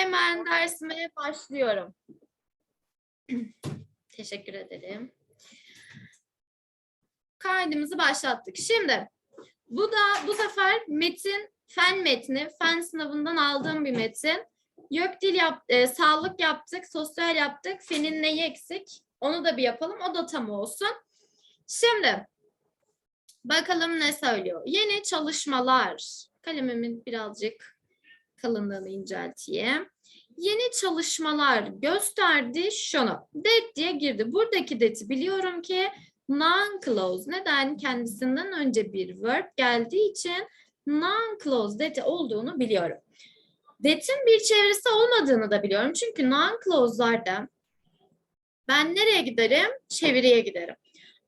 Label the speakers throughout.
Speaker 1: Hemen dersime başlıyorum. Teşekkür ederim. Kaydımızı başlattık. Şimdi bu da bu sefer metin, fen metni, fen sınavından aldığım bir metin. Gökdil yap, e, sağlık yaptık, sosyal yaptık. Fenin neyi eksik? Onu da bir yapalım. O da tam olsun. Şimdi bakalım ne söylüyor. Yeni çalışmalar. Kalemimin birazcık kalınlığını incelteyim. Yeni çalışmalar gösterdi şunu. Det diye girdi. Buradaki det'i biliyorum ki non-clause. Neden? Kendisinden önce bir verb geldiği için non-clause det'i olduğunu biliyorum. Det'in bir çevirisi olmadığını da biliyorum. Çünkü non-clause'larda ben nereye giderim? Çeviriye giderim.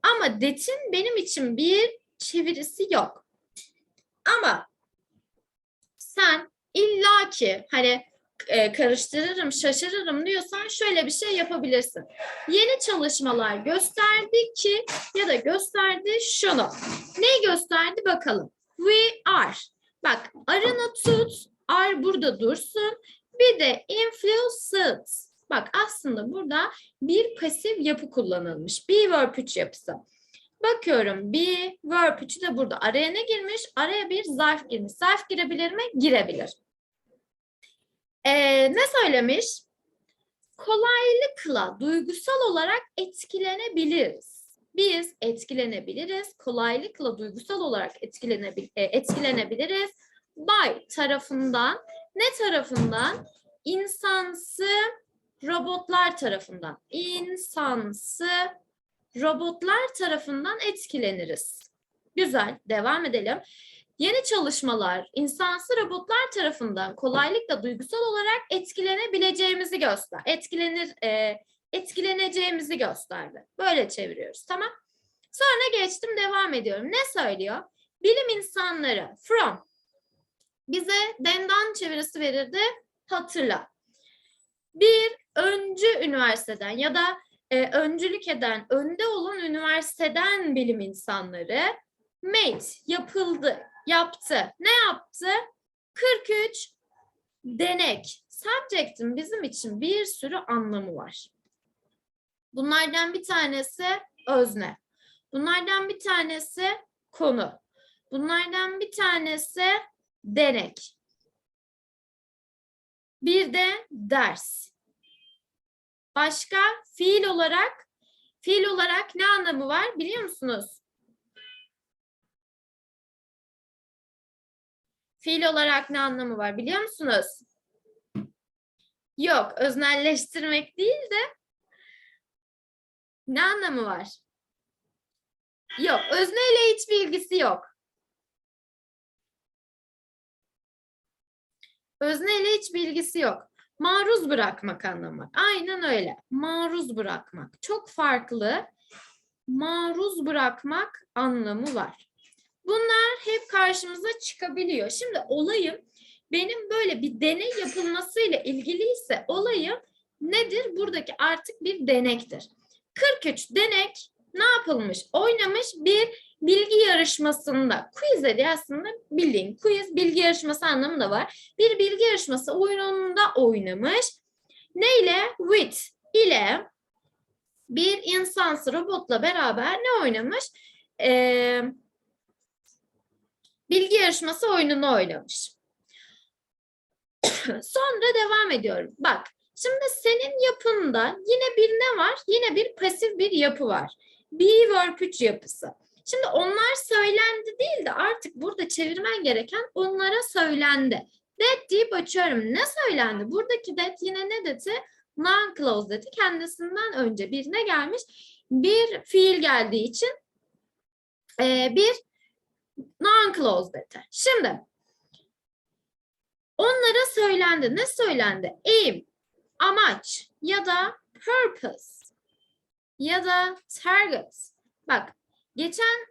Speaker 1: Ama det'in benim için bir çevirisi yok. Ama sen illaki hani e, karıştırırım, şaşırırım diyorsan şöyle bir şey yapabilirsin. Yeni çalışmalar gösterdi ki ya da gösterdi şunu. Neyi gösterdi bakalım. We are. Bak arını tut, are burada dursun. Bir de influenced. Bak aslında burada bir pasif yapı kullanılmış. Be verb 3 yapısı. Bakıyorum be verb 3'ü de burada. Araya ne girmiş? Araya bir zarf girmiş. Zarf girebilir mi? Girebilir. Ee, ne söylemiş? Kolaylıkla duygusal olarak etkilenebiliriz. Biz etkilenebiliriz. Kolaylıkla duygusal olarak etkilenebil e, etkilenebiliriz. By tarafından, ne tarafından? İnsansı robotlar tarafından. İnsansı robotlar tarafından etkileniriz. Güzel, devam edelim. Yeni çalışmalar insansı robotlar tarafından kolaylıkla duygusal olarak etkilenebileceğimizi göster. Etkilenir, e, etkileneceğimizi gösterdi. Böyle çeviriyoruz, tamam? Sonra geçtim, devam ediyorum. Ne söylüyor? Bilim insanları from bize dendan çevirisi verirdi. Hatırla. Bir öncü üniversiteden ya da e, öncülük eden, önde olan üniversiteden bilim insanları made yapıldı, yaptı. Ne yaptı? 43 denek. Subject'in bizim için bir sürü anlamı var. Bunlardan bir tanesi özne. Bunlardan bir tanesi konu. Bunlardan bir tanesi denek. Bir de ders. Başka fiil olarak fiil olarak ne anlamı var biliyor musunuz? Fiil olarak ne anlamı var biliyor musunuz? Yok, öznelleştirmek değil de ne anlamı var? Yok, özneyle hiçbir ilgisi yok. Özneyle hiçbir ilgisi yok. Maruz bırakmak anlamı. Aynen öyle. Maruz bırakmak. Çok farklı. Maruz bırakmak anlamı var. Bunlar hep karşımıza çıkabiliyor. Şimdi olayım benim böyle bir deney yapılmasıyla ilgiliyse olayım nedir? Buradaki artık bir denektir. 43 denek ne yapılmış? Oynamış bir bilgi yarışmasında. Quiz dedi aslında bildiğin quiz bilgi yarışması anlamı da var. Bir bilgi yarışması oyununda oynamış. Neyle? With ile bir insansı robotla beraber ne oynamış? Ee, bilgi yarışması oyununu oynamış. Sonra devam ediyorum. Bak şimdi senin yapında yine bir ne var? Yine bir pasif bir yapı var. Be verb 3 yapısı. Şimdi onlar söylendi değil de artık burada çevirmen gereken onlara söylendi. That deyip açıyorum. Ne söylendi? Buradaki that yine ne dedi? Non-clause dedi. Kendisinden önce birine gelmiş. Bir fiil geldiği için e, bir non-clause dedi. Şimdi onlara söylendi. Ne söylendi? Aim, amaç ya da purpose ya da target. Bak geçen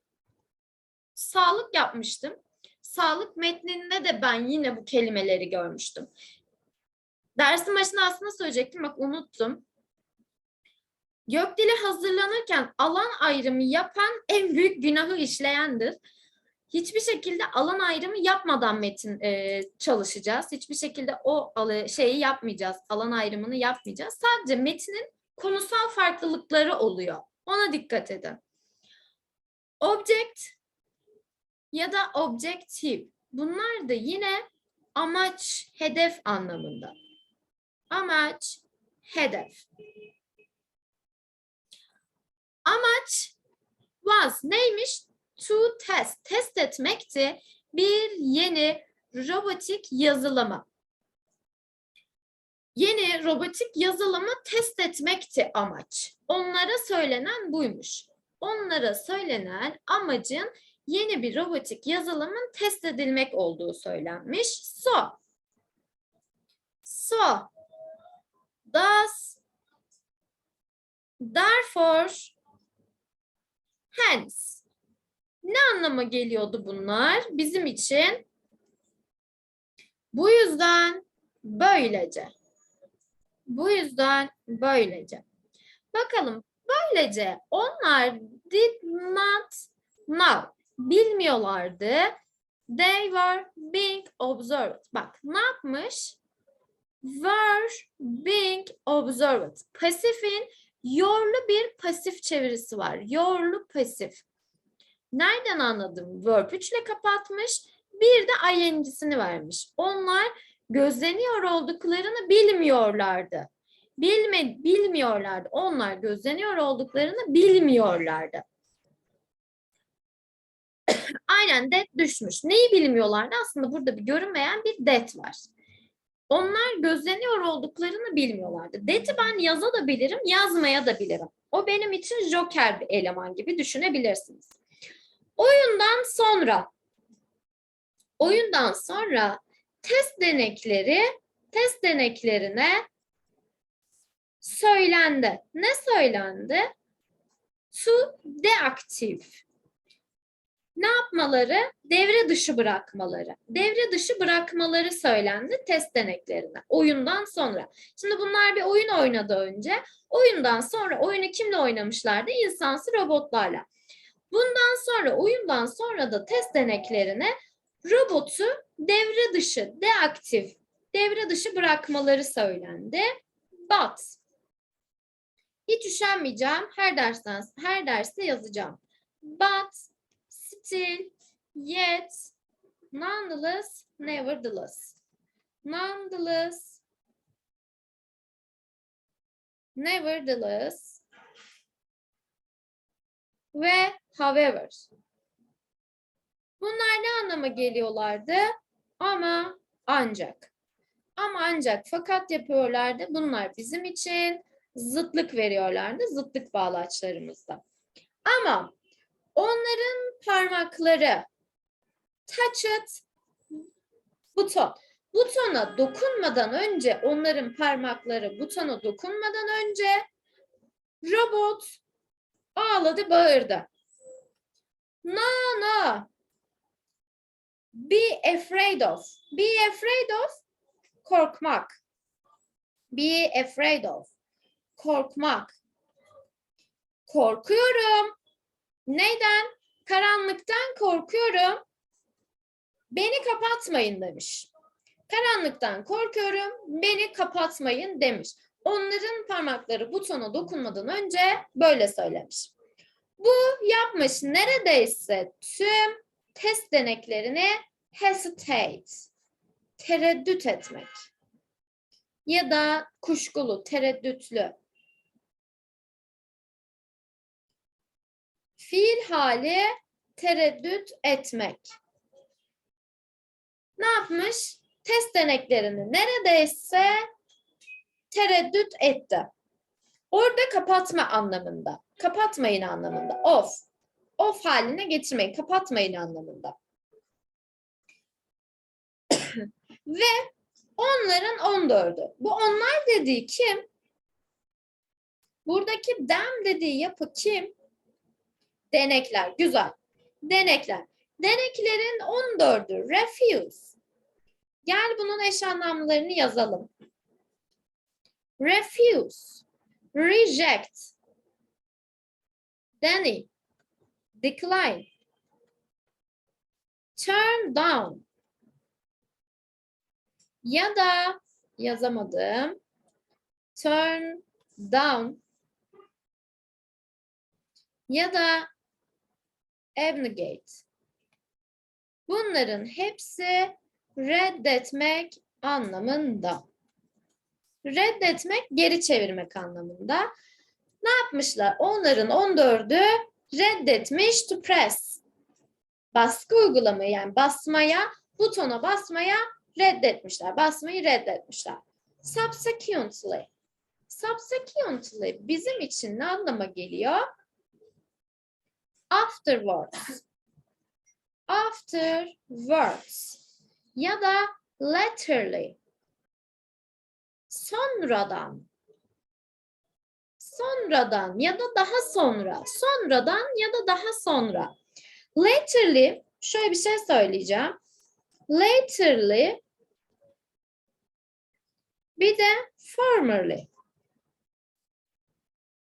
Speaker 1: sağlık yapmıştım. Sağlık metninde de ben yine bu kelimeleri görmüştüm. Dersin başında aslında söyleyecektim bak unuttum. Gökdil'e hazırlanırken alan ayrımı yapan en büyük günahı işleyendir. Hiçbir şekilde alan ayrımı yapmadan metin e, çalışacağız. Hiçbir şekilde o şeyi yapmayacağız. Alan ayrımını yapmayacağız. Sadece metinin konusal farklılıkları oluyor. Ona dikkat edin. Object ya da objective. Bunlar da yine amaç, hedef anlamında. Amaç, hedef. Amaç was neymiş? To test. Test etmekti. Bir yeni robotik yazılımı. Yeni robotik yazılımı test etmekti amaç. Onlara söylenen buymuş. Onlara söylenen amacın yeni bir robotik yazılımın test edilmek olduğu söylenmiş. So. So. Thus. Therefore. Hence. Ne anlama geliyordu bunlar bizim için? Bu yüzden böylece. Bu yüzden böylece. Bakalım böylece onlar did not know. Bilmiyorlardı. They were being observed. Bak ne yapmış? Were being observed. Pasifin yorlu bir pasif çevirisi var. Yorlu pasif. Nereden anladım? Verb 3 ile kapatmış. Bir de ing'sini vermiş. Onlar gözleniyor olduklarını bilmiyorlardı. Bilme, bilmiyorlardı. Onlar gözleniyor olduklarını bilmiyorlardı. Aynen det düşmüş. Neyi bilmiyorlardı? Aslında burada bir görünmeyen bir det var. Onlar gözleniyor olduklarını bilmiyorlardı. Det'i ben yaza da bilirim, yazmaya da bilirim. O benim için joker bir eleman gibi düşünebilirsiniz. Oyundan sonra oyundan sonra test denekleri test deneklerine söylendi. Ne söylendi? To deactive. Ne yapmaları? Devre dışı bırakmaları. Devre dışı bırakmaları söylendi test deneklerine. Oyundan sonra. Şimdi bunlar bir oyun oynadı önce. Oyundan sonra oyunu kimle oynamışlardı? İnsansı robotlarla. Bundan sonra oyundan sonra da test deneklerine robotu devre dışı, deaktif, devre dışı bırakmaları söylendi. But hiç üşenmeyeceğim. Her dersten her derste yazacağım. But still yet nonetheless nevertheless. Nonetheless nevertheless ve however. Bunlar ne anlama geliyorlardı? Ama ancak. Ama ancak fakat yapıyorlardı. Bunlar bizim için zıtlık veriyorlardı. Zıtlık bağlaçlarımızda. Ama onların parmakları touch it buton. Butona dokunmadan önce onların parmakları butona dokunmadan önce robot ağladı bağırdı. No no. Be afraid of. Be afraid of. Korkmak. Be afraid of. Korkmak. Korkuyorum. Neyden? Karanlıktan korkuyorum. Beni kapatmayın demiş. Karanlıktan korkuyorum. Beni kapatmayın demiş. Onların parmakları butona dokunmadan önce böyle söylemiş. Bu yapmış neredeyse tüm test deneklerini hesitate, tereddüt etmek ya da kuşkulu, tereddütlü. Fiil hali tereddüt etmek. Ne yapmış? Test deneklerini neredeyse tereddüt etti. Orada kapatma anlamında. Kapatmayın anlamında. Of. Of haline getirmeyin. Kapatmayın anlamında. Ve onların 14'ü. Bu onlar dediği kim? Buradaki dem dediği yapı kim? Denekler. Güzel. Denekler. Deneklerin 14'ü. Refuse. Gel bunun eş anlamlarını yazalım. Refuse. Reject. Deny. Decline. turn down. Ya da yazamadım. Turn down. Ya da abnegate. Bunların hepsi reddetmek anlamında. Reddetmek geri çevirmek anlamında. Ne yapmışlar? Onların 14'ü reddetmiş to press. Baskı uygulamayı yani basmaya, butona basmaya reddetmişler. Basmayı reddetmişler. Subsequently. Subsequently bizim için ne anlama geliyor? Afterwards. Afterwards. Ya da laterally. Sonradan. Sonradan ya da daha sonra. Sonradan ya da daha sonra. Laterally, şöyle bir şey söyleyeceğim. Laterally bir de formerly.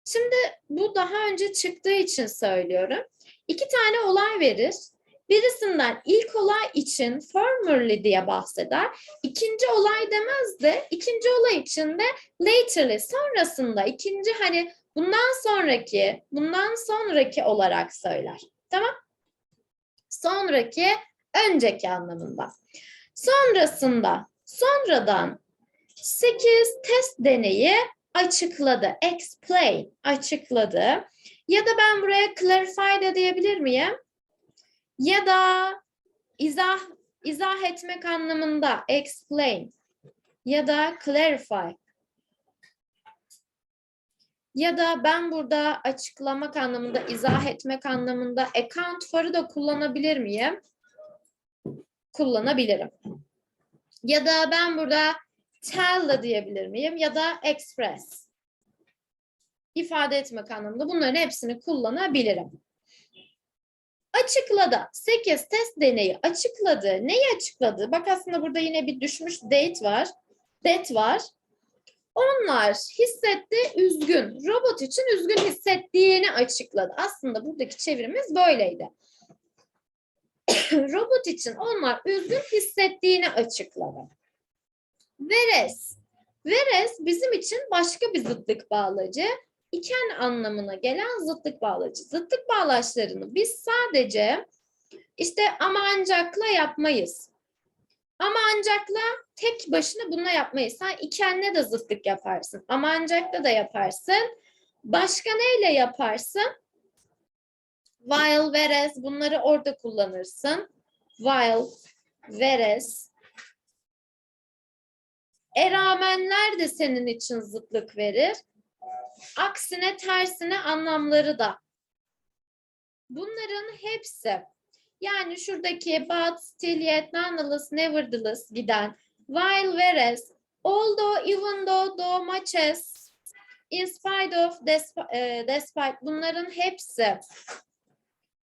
Speaker 1: Şimdi bu daha önce çıktığı için söylüyorum. İki tane olay verir. Birisinden ilk olay için formerly diye bahseder. İkinci olay demez de ikinci olay için de laterly sonrasında ikinci hani bundan sonraki bundan sonraki olarak söyler. Tamam? Sonraki önceki anlamında. Sonrasında sonradan 8 test deneyi açıkladı. Explain açıkladı. Ya da ben buraya clarify de diyebilir miyim? Ya da izah izah etmek anlamında explain ya da clarify. Ya da ben burada açıklamak anlamında, izah etmek anlamında account for'u da kullanabilir miyim? Kullanabilirim. Ya da ben burada tell da diyebilir miyim? Ya da express. ifade etmek anlamında bunların hepsini kullanabilirim. Açıkladı. 8 test deneyi açıkladı. Neyi açıkladı? Bak aslında burada yine bir düşmüş date var. That var. Onlar hissetti üzgün. Robot için üzgün hissettiğini açıkladı. Aslında buradaki çevirimiz böyleydi. Robot için onlar üzgün hissettiğini açıkladı. Veres. Veres bizim için başka bir zıtlık bağlacı. İken anlamına gelen zıtlık bağlacı. Zıtlık bağlaçlarını biz sadece işte ama ancakla yapmayız. Ama ancakla tek başına bununla yapmayız. Sen ikenle de zıtlık yaparsın. Ama ancakla da yaparsın. Başka neyle yaparsın? While, whereas bunları orada kullanırsın. While, whereas. E rağmenler de senin için zıtlık verir. Aksine tersine anlamları da. Bunların hepsi yani şuradaki but, still yet, nonetheless, nevertheless giden while, whereas, although, even though, though, much as, in spite of, despite, despite bunların hepsi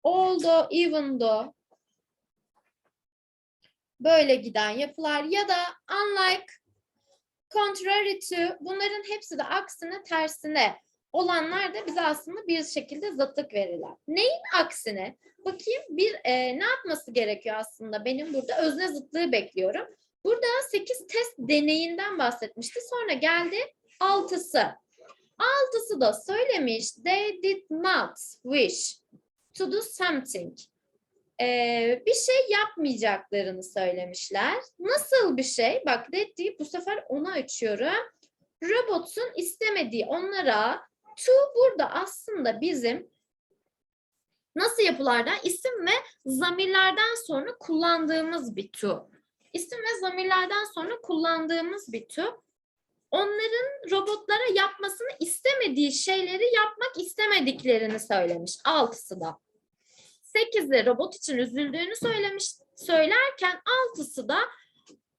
Speaker 1: although, even though böyle giden yapılar ya da unlike, contrary to bunların hepsi de aksine tersine olanlar da bize aslında bir şekilde zıtlık verirler. Neyin aksine? Bakayım bir e, ne yapması gerekiyor aslında? Benim burada özne zıtlığı bekliyorum. Burada 8 test deneyinden bahsetmişti. Sonra geldi 6'sı. 6'sı da söylemiş they did not wish to do something. Ee, bir şey yapmayacaklarını söylemişler. Nasıl bir şey? Bak dedi bu sefer ona açıyorum. Robotun istemediği onlara to burada aslında bizim nasıl yapılardan isim ve zamirlerden sonra kullandığımız bir to. İsim ve zamirlerden sonra kullandığımız bir to. Onların robotlara yapmasını istemediği şeyleri yapmak istemediklerini söylemiş. Altısı da. Sekizi robot için üzüldüğünü söylemiş. Söylerken altısı da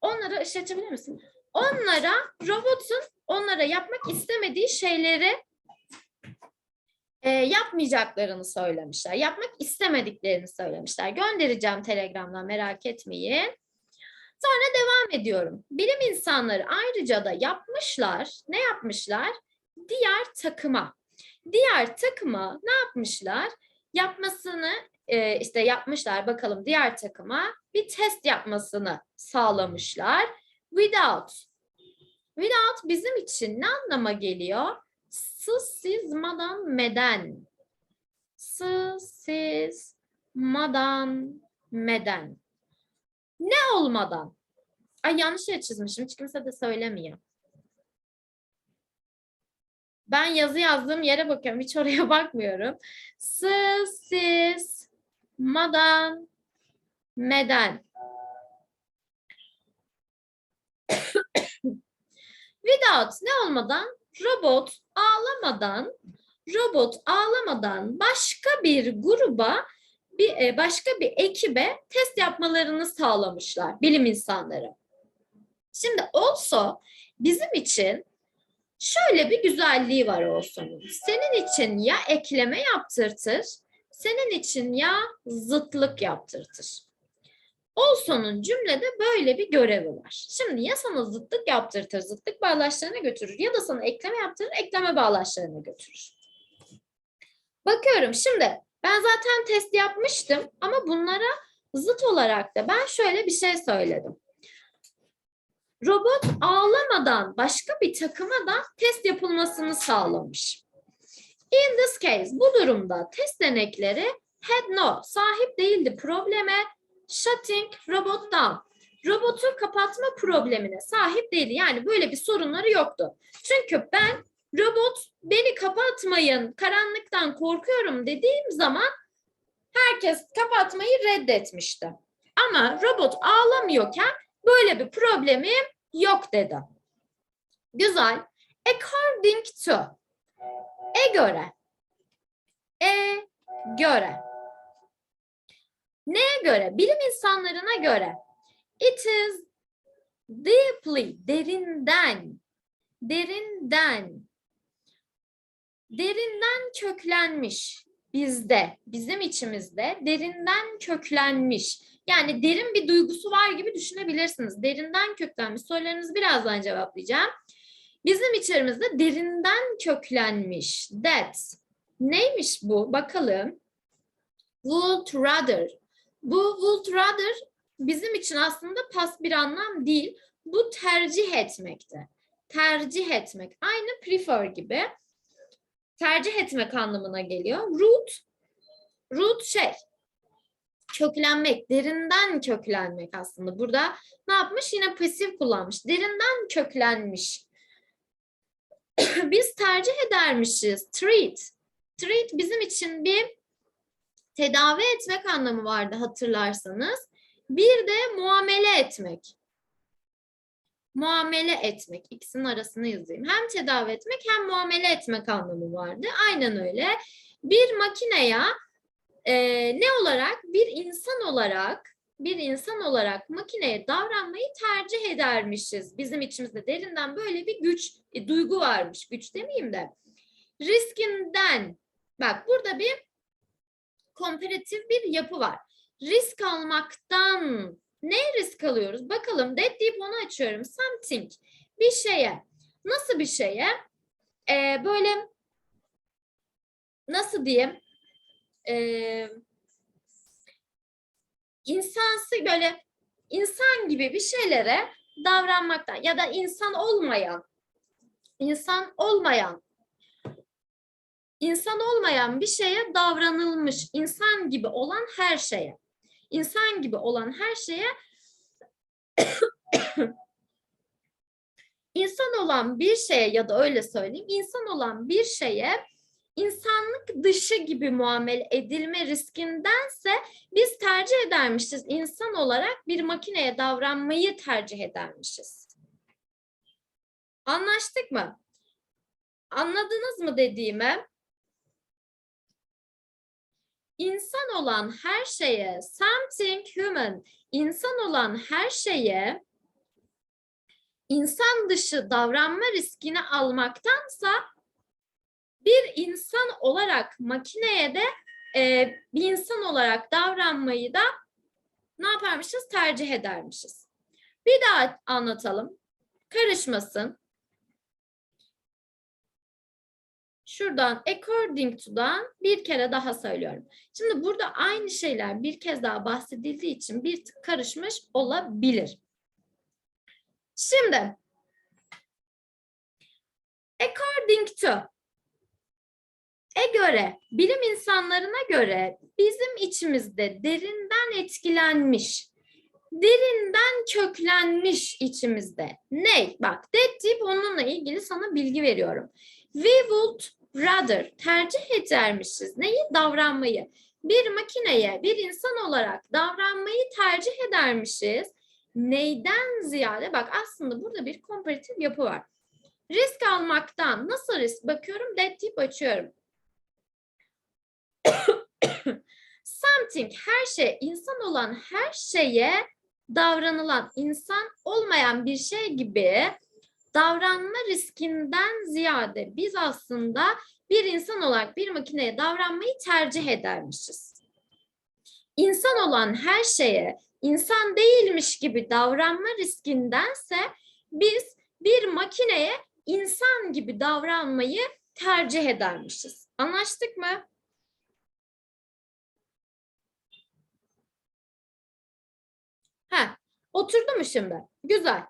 Speaker 1: onlara ışık açabilir misin? Onlara robotun onlara yapmak istemediği şeyleri e, yapmayacaklarını söylemişler. Yapmak istemediklerini söylemişler. Göndereceğim Telegram'dan merak etmeyin. Sonra devam ediyorum. Bilim insanları ayrıca da yapmışlar. Ne yapmışlar? Diğer takıma. Diğer takıma ne yapmışlar? Yapmasını e, işte yapmışlar bakalım diğer takıma bir test yapmasını sağlamışlar. Without. Without bizim için ne anlama geliyor? Sızmadan meden. Sızmadan meden. Ne olmadan? Ay yanlış yer çizmişim. Hiç kimse de söylemiyor. Ben yazı yazdığım yere bakıyorum. Hiç oraya bakmıyorum. Sı, siz, madan, meden. Without ne olmadan? Robot ağlamadan, robot ağlamadan başka bir gruba, bir e, başka bir ekibe test yapmalarını sağlamışlar bilim insanları. Şimdi also bizim için şöyle bir güzelliği var olsunun. Senin için ya ekleme yaptırtır, senin için ya zıtlık yaptırtır. Olson'un cümlede böyle bir görevi var. Şimdi ya sana zıtlık yaptırtır, zıtlık bağlaçlarına götürür ya da sana ekleme yaptırır, ekleme bağlaçlarına götürür. Bakıyorum şimdi ben zaten test yapmıştım ama bunlara zıt olarak da ben şöyle bir şey söyledim. Robot ağlamadan başka bir takıma da test yapılmasını sağlamış. In this case bu durumda test denekleri had no sahip değildi probleme shutting robot down. Robotu kapatma problemine sahip değildi. Yani böyle bir sorunları yoktu. Çünkü ben robot beni kapatmayın, karanlıktan korkuyorum dediğim zaman herkes kapatmayı reddetmişti. Ama robot ağlamıyorken böyle bir problemim yok dedi. Güzel. According to. E göre. E göre. Neye göre? Bilim insanlarına göre. It is deeply, derinden, derinden, derinden köklenmiş bizde, bizim içimizde derinden köklenmiş. Yani derin bir duygusu var gibi düşünebilirsiniz. Derinden köklenmiş. Sorularınızı birazdan cevaplayacağım. Bizim içerimizde derinden köklenmiş. That. Neymiş bu? Bakalım. Would rather. Bu would rather bizim için aslında pas bir anlam değil. Bu tercih etmekte. Tercih etmek. Aynı prefer gibi. Tercih etmek anlamına geliyor. Root. Root şey. Köklenmek. Derinden köklenmek aslında. Burada ne yapmış? Yine pasif kullanmış. Derinden köklenmiş. Biz tercih edermişiz. Treat. Treat bizim için bir tedavi etmek anlamı vardı hatırlarsanız. Bir de muamele etmek. Muamele etmek. İkisinin arasını yazayım. Hem tedavi etmek hem muamele etmek anlamı vardı. Aynen öyle. Bir makineye e, ne olarak? Bir insan olarak bir insan olarak makineye davranmayı tercih edermişiz. Bizim içimizde derinden böyle bir güç, e, duygu varmış. Güç demeyeyim de. Riskinden. Bak burada bir komparatif bir yapı var. Risk almaktan ne risk alıyoruz? Bakalım that deyip onu açıyorum. Something. Bir şeye. Nasıl bir şeye? Ee, böyle nasıl diyeyim? Ee, insansı böyle insan gibi bir şeylere davranmaktan ya da insan olmayan insan olmayan insan olmayan bir şeye davranılmış insan gibi olan her şeye insan gibi olan her şeye insan olan bir şeye ya da öyle söyleyeyim insan olan bir şeye insanlık dışı gibi muamele edilme riskindense biz tercih edermişiz insan olarak bir makineye davranmayı tercih edermişiz. Anlaştık mı? Anladınız mı dediğimi? İnsan olan her şeye, something human, insan olan her şeye insan dışı davranma riskini almaktansa bir insan olarak makineye de e, bir insan olarak davranmayı da ne yaparmışız? Tercih edermişiz. Bir daha anlatalım. Karışmasın. Şuradan according to'dan bir kere daha söylüyorum. Şimdi burada aynı şeyler bir kez daha bahsedildiği için bir tık karışmış olabilir. Şimdi according to e göre, bilim insanlarına göre bizim içimizde derinden etkilenmiş, derinden köklenmiş içimizde. Ne? Bak, that deyip onunla ilgili sana bilgi veriyorum. We would rather, tercih edermişiz. Neyi? Davranmayı. Bir makineye, bir insan olarak davranmayı tercih edermişiz. Neyden ziyade? Bak aslında burada bir komparatif yapı var. Risk almaktan. Nasıl risk? Bakıyorum, that deyip açıyorum. Something her şey insan olan her şeye davranılan insan olmayan bir şey gibi davranma riskinden ziyade biz aslında bir insan olarak bir makineye davranmayı tercih edermişiz. İnsan olan her şeye insan değilmiş gibi davranma riskindense biz bir makineye insan gibi davranmayı tercih edermişiz. Anlaştık mı? Ha, oturdu mu şimdi? Güzel.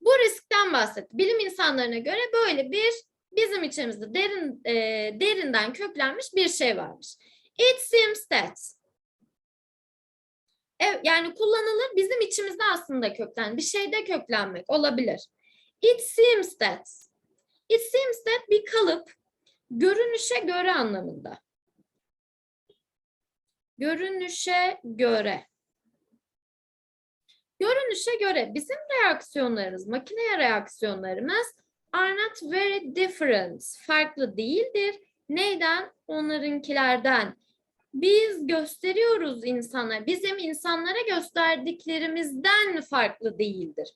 Speaker 1: Bu riskten bahset. Bilim insanlarına göre böyle bir bizim içimizde derin e, derinden köklenmiş bir şey varmış. It seems that. Evet, yani kullanılır bizim içimizde aslında köklen. Bir şeyde köklenmek olabilir. It seems that. It seems that bir kalıp görünüşe göre anlamında. Görünüşe göre. Görünüşe göre bizim reaksiyonlarımız, makineye reaksiyonlarımız are not very different. Farklı değildir. Neyden? Onlarınkilerden. Biz gösteriyoruz insana. Bizim insanlara gösterdiklerimizden farklı değildir.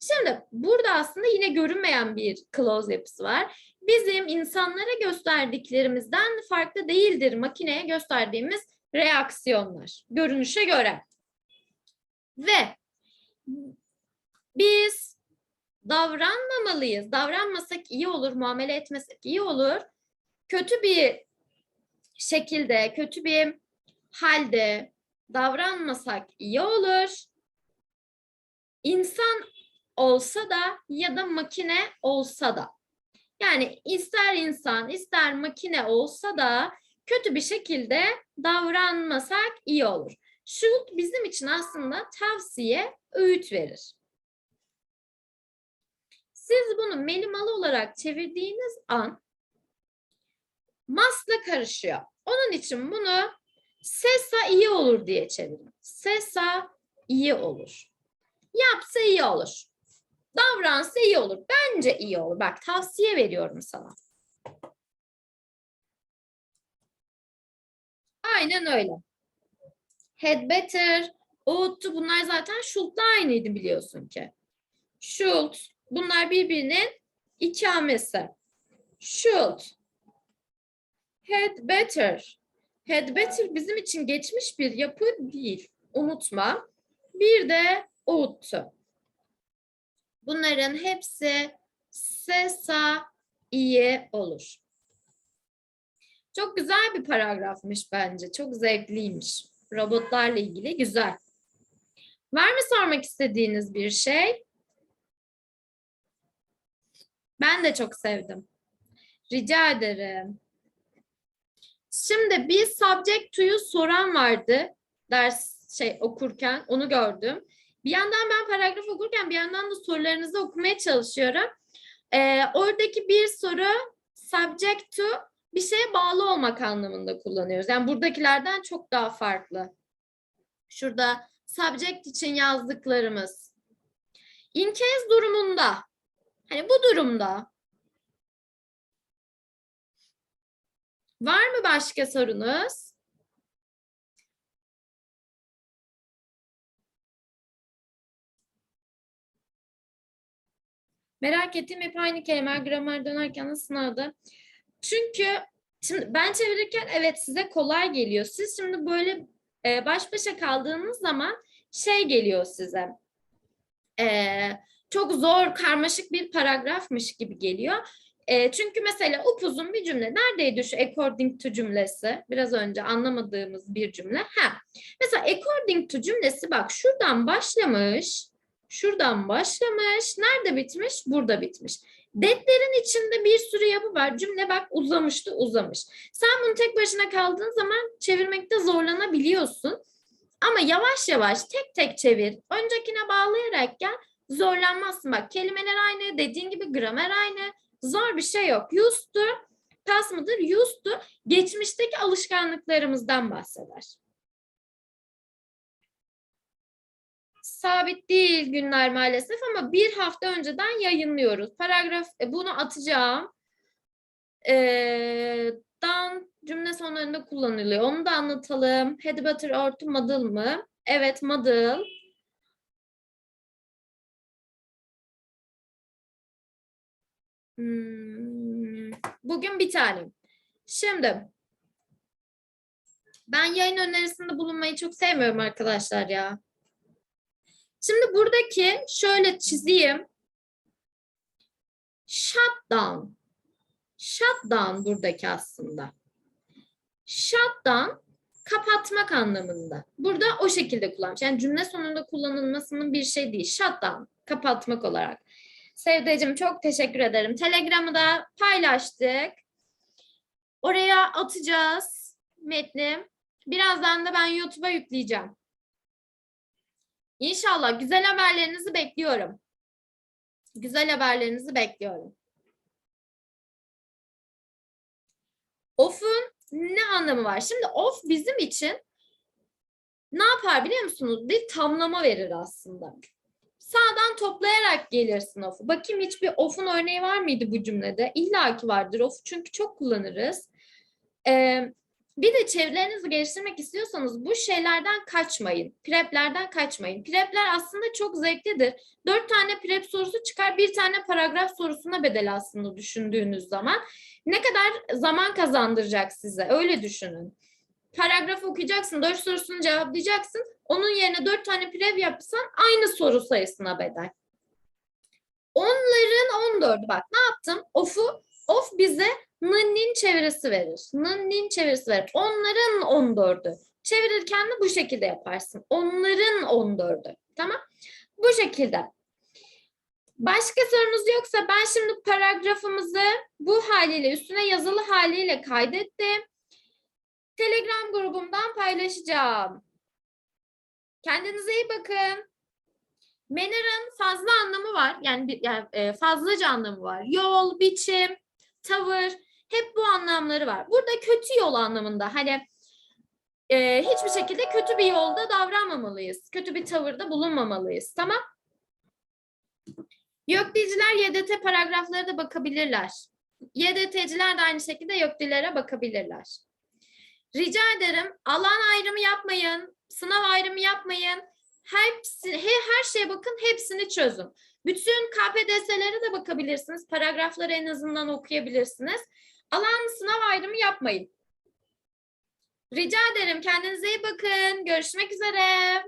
Speaker 1: Şimdi burada aslında yine görünmeyen bir clause yapısı var. Bizim insanlara gösterdiklerimizden farklı değildir makineye gösterdiğimiz reaksiyonlar. Görünüşe göre. Ve biz davranmamalıyız. Davranmasak iyi olur, muamele etmesek iyi olur. Kötü bir şekilde, kötü bir halde davranmasak iyi olur. İnsan olsa da ya da makine olsa da. Yani ister insan, ister makine olsa da kötü bir şekilde davranmasak iyi olur. Should bizim için aslında tavsiye, öğüt verir. Siz bunu melimalı olarak çevirdiğiniz an masla karışıyor. Onun için bunu sesa iyi olur diye çevirin. Sesa iyi olur. Yapsa iyi olur. Davransa iyi olur. Bence iyi olur. Bak tavsiye veriyorum sana. Aynen öyle. Had better, ought bunlar zaten should'la aynıydı biliyorsun ki. Should bunlar birbirinin ikamesi. Should. Had better. Had better bizim için geçmiş bir yapı değil. Unutma. Bir de ought. Bunların hepsi sesa iyi olur. Çok güzel bir paragrafmış bence. Çok zevkliymiş. Robotlarla ilgili güzel. Var mı sormak istediğiniz bir şey? Ben de çok sevdim. Rica ederim. Şimdi bir subject to'yu soran vardı ders şey okurken onu gördüm. Bir yandan ben paragraf okurken bir yandan da sorularınızı okumaya çalışıyorum. Ee, oradaki bir soru subject to bir şeye bağlı olmak anlamında kullanıyoruz. Yani buradakilerden çok daha farklı. Şurada subject için yazdıklarımız. In case durumunda. Hani bu durumda. Var mı başka sorunuz? Merak ettiğim hep aynı kelimeler gramer dönerken nasıl sınavda. Çünkü şimdi ben çevirirken evet size kolay geliyor. Siz şimdi böyle e, baş başa kaldığınız zaman şey geliyor size. E, çok zor, karmaşık bir paragrafmış gibi geliyor. E, çünkü mesela upuzun bir cümle. Neredeydi şu according to cümlesi? Biraz önce anlamadığımız bir cümle. Ha. Mesela according to cümlesi bak şuradan başlamış. Şuradan başlamış. Nerede bitmiş? Burada bitmiş. Detlerin içinde bir sürü yapı var. Cümle bak uzamıştı uzamış. Sen bunu tek başına kaldığın zaman çevirmekte zorlanabiliyorsun. Ama yavaş yavaş tek tek çevir. Öncekine bağlayarak gel. Zorlanmazsın. Bak kelimeler aynı. Dediğin gibi gramer aynı. Zor bir şey yok. Used to, past mıdır? Used to, geçmişteki alışkanlıklarımızdan bahseder. Sabit değil günler maalesef ama bir hafta önceden yayınlıyoruz. Paragraf, e, bunu atacağım. Ee, dan cümle sonlarında kullanılıyor. Onu da anlatalım. Head butter or to muddle mı? Evet, muddle. Hmm, Bugün bir tane. Şimdi ben yayın önerisinde bulunmayı çok sevmiyorum arkadaşlar ya. Şimdi buradaki şöyle çizeyim. Shutdown. Shutdown buradaki aslında. Shutdown kapatmak anlamında. Burada o şekilde kullanmış. Yani cümle sonunda kullanılmasının bir şey değil. Shutdown kapatmak olarak. Sevdeciğim çok teşekkür ederim. Telegram'ı da paylaştık. Oraya atacağız metni. Birazdan da ben YouTube'a yükleyeceğim. İnşallah güzel haberlerinizi bekliyorum. Güzel haberlerinizi bekliyorum. Off'un ne anlamı var? Şimdi off bizim için ne yapar biliyor musunuz? Bir tamlama verir aslında. Sağdan toplayarak gelirsin off'u. Bakayım hiçbir off'un örneği var mıydı bu cümlede? İlla ki vardır off çünkü çok kullanırız. Ee, bir de çevrelerinizi geliştirmek istiyorsanız bu şeylerden kaçmayın. Preplerden kaçmayın. Prepler aslında çok zevklidir. Dört tane prep sorusu çıkar. Bir tane paragraf sorusuna bedel aslında düşündüğünüz zaman. Ne kadar zaman kazandıracak size öyle düşünün. Paragraf okuyacaksın, dört sorusunu cevaplayacaksın. Onun yerine dört tane prev yapsan aynı soru sayısına bedel. Onların 14'ü bak ne yaptım? Of'u, of bize n'nin çevirisi verir. N'nin çevirisi verir. Onların 14'ü. Çevirirken de bu şekilde yaparsın. Onların 14'ü. Tamam? Bu şekilde. Başka sorunuz yoksa ben şimdi paragrafımızı bu haliyle üstüne yazılı haliyle kaydettim. Telegram grubumdan paylaşacağım. Kendinize iyi bakın. Manner'ın fazla anlamı var. Yani, yani e, fazlaca anlamı var. Yol, biçim, tavır hep bu anlamları var. Burada kötü yol anlamında hani e, hiçbir şekilde kötü bir yolda davranmamalıyız. Kötü bir tavırda bulunmamalıyız. Tamam? YÖKDİ'ciler YDT paragrafları da bakabilirler. YDT'ciler de aynı şekilde YÖKDİ'lere bakabilirler. Rica ederim alan ayrımı yapmayın, sınav ayrımı yapmayın. Hepsi, he, her şeye bakın, hepsini çözün. Bütün KPDS'lere de bakabilirsiniz. Paragrafları en azından okuyabilirsiniz. Alan sınav ayrımı yapmayın. Rica ederim kendinize iyi bakın. Görüşmek üzere.